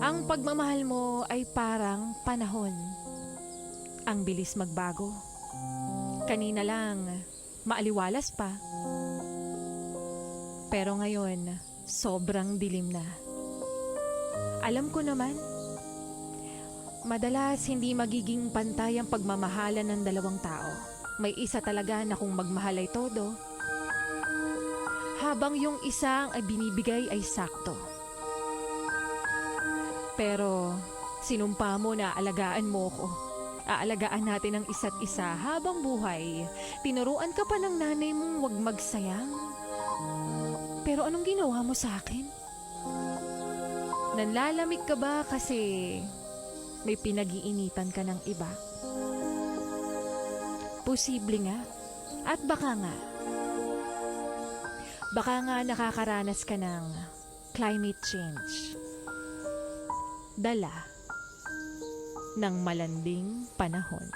Ang pagmamahal mo ay parang panahon. Ang bilis magbago. Kanina lang, maaliwalas pa. Pero ngayon, sobrang dilim na. Alam ko naman, madalas hindi magiging pantay ang pagmamahalan ng dalawang tao. May isa talaga na kung magmahal ay todo, habang yung isang ay binibigay ay sakto. Pero sinumpa mo na alagaan mo ko. Aalagaan natin ang isa't isa habang buhay. Tinuruan ka pa ng nanay mong wag magsayang. Pero anong ginawa mo sa akin? Nanlalamig ka ba kasi may pinag-iinitan ka ng iba? Posible nga. At baka nga. Baka nga nakakaranas ka ng climate change. Dala ng malanding panahon.